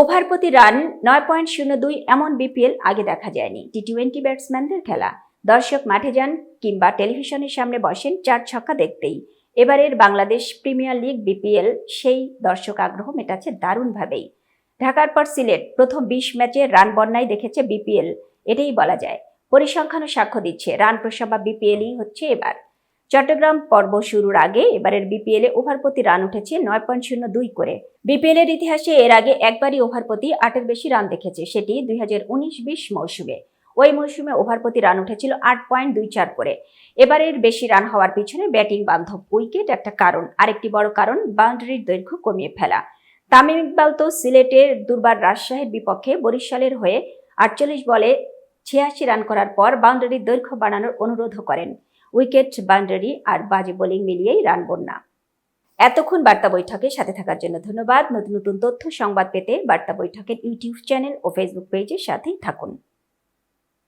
Over প্রতি run নয় point শূন্য দুই এমন বিপিএল আগে দেখা যায়নি। টি টোয়েন্টি ব্যাটসম্যানদের খেলা। দর্শক মাঠে যান কিংবা টেলিভিশনের সামনে বসেন চার ছক্কা দেখতেই। এবারের বাংলাদেশ প্রিমিয়ার লিগ বিপিএল সেই দর্শক আগ্রহ মেটাচ্ছে দারুণভাবেই। ঢাকার পর সিলেট প্রথম বিশ ম্যাচে রান বন্যায় দেখেছে বিপিএল, এটাই বলা যায়। পরিসংখ্যানও সাক্ষ্য দিচ্ছে, রান প্রসবা বিপিএলই হচ্ছে এবার। চট্টগ্রাম পর্ব শুরুর আগে এবারের বিপিএল এ ওভার প্রতি রান উঠেছে নয় পয়েন্ট শূন্য দুই করে। বিপিএল এর ইতিহাসে এর আগে একবারই ওভার প্রতি আটের বেশি রান দেখেছে, সেটি দুই হাজার উনিশ বিশ মৌসুমে। ওই মৌসুমে ওভার প্রতি রান উঠেছিল আট পয়েন্ট দুই চার করে। এবারের বেশি রান হওয়ার পিছনে ব্যাটিং বান্ধব উইকেট একটা কারণ, আরেকটি বড় কারণ, বাউন্ডারির দৈর্ঘ্য কমিয়ে ফেলা। তামিম ইকবাল তো সিলেটের দুর্বার রাজশাহীর বিপক্ষে বরিশালের হয়ে আটচল্লিশ বলে ছিয়াশি রান করার পর বাউন্ডারির দৈর্ঘ্য বাড়ানোর অনুরোধও করেন। উইকেট, বাউন্ডারি আর বাজে বোলিং মিলিয়েই রান বন্যা। এতক্ষণ বার্তা বৈঠকে সাথে থাকার জন্য ধন্যবাদ। নতুন নতুন তথ্য, সংবাদ পেতে বার্তা বৈঠকের ইউটিউব চ্যানেল ও ফেসবুক পেজের সাথেই থাকুন।